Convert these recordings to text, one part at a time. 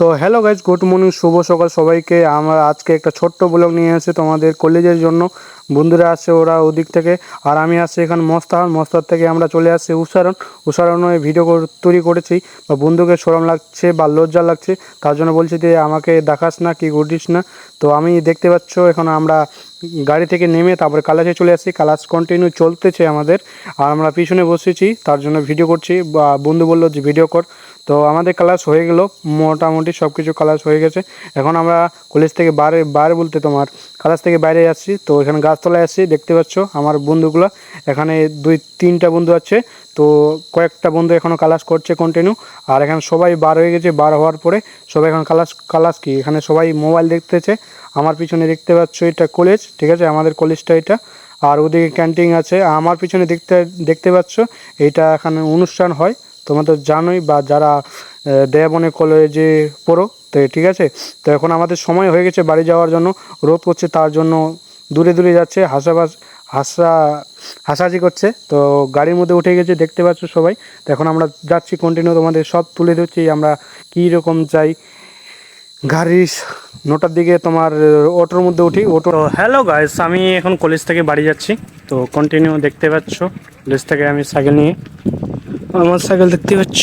তো hello guys good morning শুভ সকাল সবাইকে। আমরা আজকে একটা ছোট্ট ব্লগ নিয়ে এসেছি তোমাদের কলেজের জন্য। বন্ধুরা আসছে ওরা ওদিক থেকে, আর আমি আসছি এখানে মস্তাহার মস্তার থেকে আমরা চলে আসছি উচ্চারণ উচ্চারণে ভিডিও তৈরি করেছি, বা বন্ধুকে সরম লাগছে বা লজ্জা লাগছে, তার জন্য বলছি যে আমাকে দেখাস না, কি করিস না। তো আমি দেখতে পাচ্ছ, এখন আমরা গাড়ি থেকে নেমে তারপরে কালাসে চলে আসছি। কালাস কন্টিনিউ চলতেছে আমাদের, আর আমরা পিছনে বসেছি, তার জন্য ভিডিও করছি। বা বন্ধু বলল যে ভিডিও কর। তো আমাদের ক্লাস হয়ে গেল, মোটামুটি সব কিছু ক্লাস হয়ে গেছে। এখন আমরা কলেজ থেকে বাইরে বাইরে বলতে তোমার ক্লাস থেকে বাইরে যাচ্ছি। তো এখানে গাছতলায় আসছি দেখতে পাচ্ছ আমার বন্ধুগুলো। এখানে দুই, তিনটা বন্ধু আছে। তো কয়েকটা বন্ধু এখনও ক্লাস করছে কন্টিনিউ আর এখানে সবাই বার হয়ে গেছে, বার হওয়ার পরে সবাই এখন ক্লাস ক্লাস কি? এখানে সবাই মোবাইল দেখতেছে। আমার পিছনে দেখতে পাচ্ছ এটা কলেজ ঠিক আছে? আমাদের কলেজটা এটা। আর ওদিকে ক্যান্টিন আছে। আমার পিছনে দেখতে দেখতে পাচ্ছ, এটা এখানে অনুষ্ঠান হয়। তোমরা তো জানোই বা যারা দেয়াবনে কলেজে পড়ো, তো ঠিক আছে? তো এখন আমাদের সময় হয়ে গেছে বাড়ি যাওয়ার জন্য, রোদ করছে তার জন্য দূরে দূরে যাচ্ছে, হাসাবাস, হাসা, হাসাহাসি করছে, তো গাড়ির মধ্যে উঠে গেছে, দেখতে পাচ্ছ সবাই। তো এখন আমরা যাচ্ছি কন্টিনিউ তোমাদের সব তুলে ধরছি, আমরা কী রকম চাই। গাড়ির নটার দিকে তোমার অটোর মধ্যে উঠি, অটো হ্যালো গাইস আমি এখন কলেজ থেকে বাড়ি যাচ্ছি, তো কন্টিনিউ দেখতে পাচ্ছ, কলেজ থেকে আমি সাইকেল নিয়ে। আমার সাইকেল দেখতে পাচ্ছ?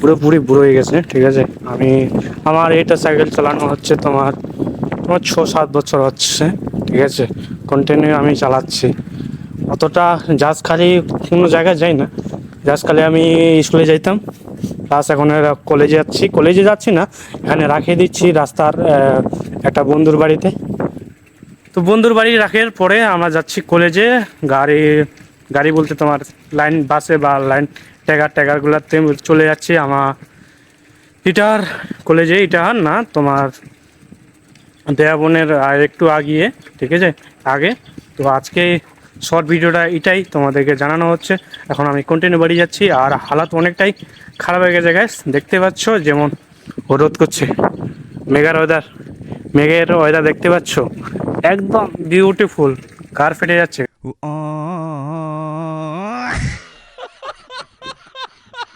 পুরোপুরি বুড়ো হয়ে গেছে, ঠিক আছে? আমি, আমার এটা সাইকেল চালানো হচ্ছে তোমার তোমার ছ সাত বছর হচ্ছে, ঠিক আছে? কন্টিনিউ আমি চালাচ্ছি। অতটা জাজ খালি কোনো জায়গায় যাই না। জাজ খালি আমি স্কুলে যাইতাম প্লাস এখন কলেজে যাচ্ছি। কলেজে যাচ্ছি না, এখানে রাখিয়ে দিচ্ছি রাস্তার একটা বন্ধুর বাড়িতে। তো বন্ধুর বাড়ি রাখার পরে আমরা যাচ্ছি কলেজে, গাড়ি গাড়ি বলতে তোমার লাইন বাসে বা লাইন ট্যাগার ট্যাগারগুলোতে চলে যাচ্ছি আমার ইটার কলেজে। ইটার না, তোমার দেয়াবনের আর একটু আগিয়ে, ঠিক আছে? আগে। তো আজকে শর্ট ভিডিওটা এটাই তোমাদেরকে জানানো হচ্ছে। এখন আমি কন্টিনিউ বাড়ি যাচ্ছি আর হালাত অনেকটাই খারাপ হয়ে গেছে গ্যাস দেখতে পাচ্ছ যেমন রোদ করছে। মেঘার ওয়েদার মেঘের ওয়েদার দেখতে পাচ্ছ? একদম বিউটিফুল কার ফেটে যাচ্ছে। Ooh, oh.